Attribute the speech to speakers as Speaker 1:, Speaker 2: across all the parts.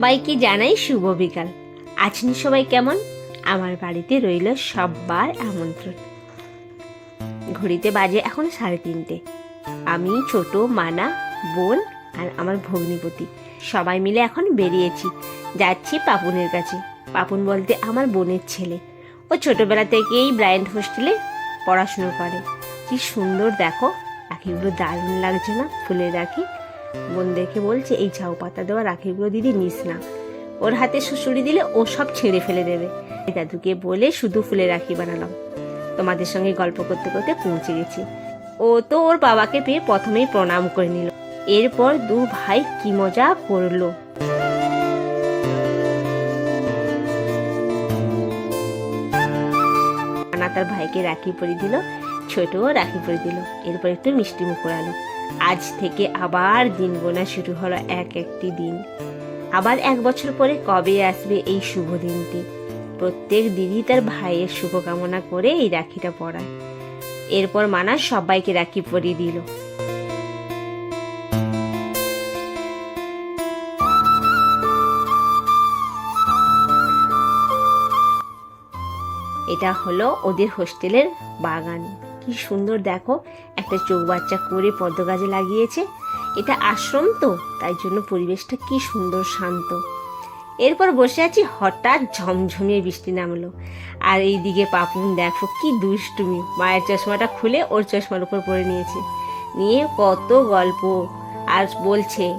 Speaker 1: সবাইকে জানাই শুভ বিকাল। আছেন সবাই কেমন? আমার বাড়িতে রইল সব্বার আমন্ত্রণ। ঘড়িতে বাজে এখন সাড়ে তিনটে। আমি, ছোট, মানা, বোন আর আমার ভগ্নিপতি। সবাই মিলে এখন বেরিয়েছি। যাচ্ছি পাপুনের কাছে। পাপুন বলতে আমার বোনের ছেলে। ও ছোটবেলা থেকেই ব্রাইন্ড হোস্টেলে পড়াশুনো করে। কি সুন্দর দেখো। রাখিগুলো দারুণ লাগছে না ফুলের রাখি বোন দেখে বলছে, এই ঝাউ পাতা দেওয়া রাখিগুলো দিদি নিস না। ওর হাতে শুশুড়ি দিলে ও সব ছেড়ে ফেলে দেবে। দাদুকে বলে শুধু ফুলের রাখি বানালাম। তোমাদের সঙ্গে গল্প করতে করতে পৌঁছে গেছি। ও তো ওর বাবাকে পেয়ে প্রথমেই প্রণাম করে নিল। এরপর দু ভাই কি মজা করল। তার ভাইকে রাখি পরিয়ে দিল, ছোটও রাখি পরিয়ে দিল। এরপর একটু মিষ্টি মুখ করালো আজ থেকে আবার দিন গোনা শুরু হলো এক একটি দিন। আবার এক বছর পরে কবে আসবে এই শুভ দিনটি? প্রত্যেক দিনই তার ভাইয়ের শুভকামনা করে এই রাখিটা পরায় এরপর মানা সবাইকে রাখি পরিয়ে দিল। এটা হলো ওদের হোস্টেলের বাগান। কি সুন্দর, দেখো। একটা চোখ চৌবাচ্চা করে পদ্ম গাছে লাগিয়েছে। এটা আশ্রম তো, তাই জন্য পরিবেশটা কি সুন্দর, শান্ত। এরপর বসে আছি, হঠাৎ ঝমঝমিয়ে বৃষ্টি নামলো। আর এই দিকে পাপুন, দেখো কি দুষ্টুমি। মায়ের চশমাটা খুলে ওর চশমার উপর পরে নিয়েছে। নিয়ে কত গল্প। আর বলছে,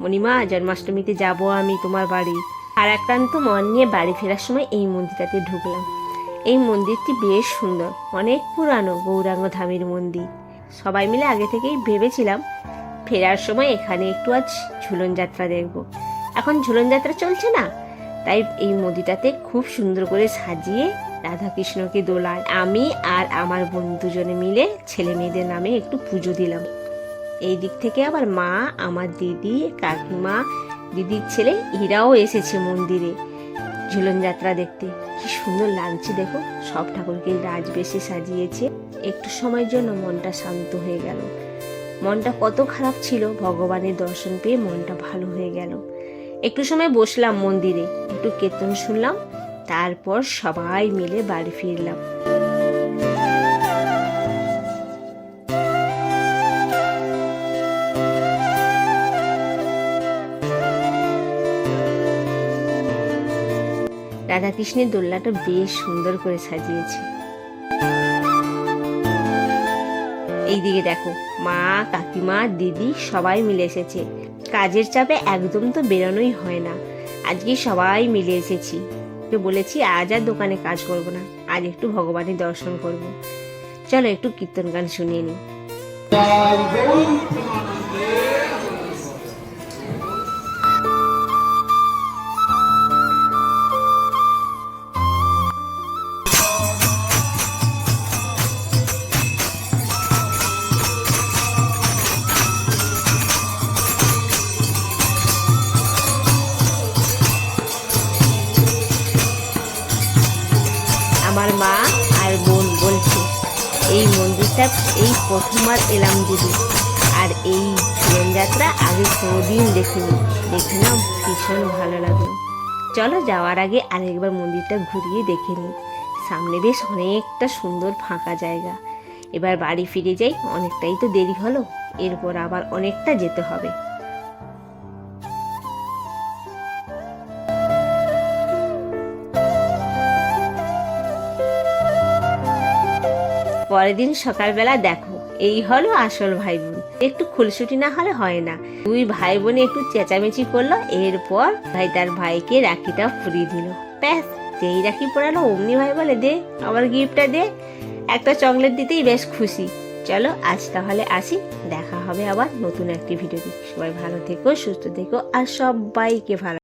Speaker 1: মণিমা, জন্মাষ্টমীতে যাব আমি তোমার বাড়ি। আর একান্ত মন নিয়ে বাড়ি ফেরার সময় এই মন্দিরটাতে ঢুকলাম। এই মন্দিরটি বেশ সুন্দর, অনেক পুরানো গৌরাঙ্গ ধামের মন্দির। সবাই মিলে আগে থেকেই ভেবেছিলাম ফেরার সময় এখানে একটু আজ ঝুলন যাত্রা দেখব। এখন ঝুলন যাত্রা চলছে না, তাই এই মন্দিরটাতে খুব সুন্দর করে সাজিয়ে রাধাকৃষ্ণকে দোলায় আমি আর আমার বন্ধুজনে মিলে ছেলে মেয়েদের নামে একটু পুজো দিলাম। এই দিক থেকে আবার মা, আমার দিদি, কাকিমা, দিদির ছেলে, এরাও এসেছে মন্দিরে ঝুলন যাত্রা দেখতে। কি সুন্দর লাগছে দেখো। সব ঠাকুরকে রাজবেশে সাজিয়েছে। একটু সময়ের জন্য মনটা শান্ত হয়ে গেল। মনটা কত খারাপ ছিল, ভগবানের দর্শন পেয়ে মনটা ভালো হয়ে গেল। একটু সময় বসলাম মন্দিরে, একটু কীর্তন শুনলাম, তারপর সবাই মিলে বাড়ি ফিরলাম। রাধাকৃষ্ণের দোলনাটা বেশ সুন্দর করে সাজিয়েছে। এইদিকে দেখো, মা, কাকিমা, দিদি সবাই মিলে এসেছে। কাজের চাপে একদম তো বেরোনোই হয় না। আজকে সবাই মিলে এসেছি। ওকে বলেছি, আজ আর দোকানে কাজ করব না। আজ একটু ভগবানের দর্শন করব। চলো একটু কীর্তন গান শুনিয়ে নিই। আমার মা আর বোন বলছে, এই মন্দিরটা এই প্রথমবার এলাম দিদি। আর এই যাত্রা আগে কোনোদিন দেখিনি। দেখে না ভীষণ ভালো লাগল। চলো, যাওয়ার আগে আরেকবার মন্দিরটা ঘুরিয়ে দেখে নিই। সামনে বেশ অনেকটা সুন্দর ফাঁকা জায়গা। এবার বাড়ি ফিরে যাই, অনেকটাই তো দেরি হলো। এরপর আবার অনেকটা যেতে হবে। পরের দিন সকালবেলা দেখো, এই হলো আসল ভাই বোন একটু খুলসুটি না হলে হয় না। দুই ভাই বোনে একটু চেঁচামেচি করল, এরপর ভাই তার ভাইকে রাখিটা ফুরিয়ে দিল। ব্যাস, যেই রাখি পড়ালো অমনি ভাই বলে, দে, আমার গিফটটা দে। একটা চকলেট দিতেই বেশ খুশি। চলো, আজ তাহলে আসি, দেখা হবে আবার নতুন একটি ভিডিও সবাই ভালো থেকো, সুস্থ থেকো, আর সবাইকে ভালো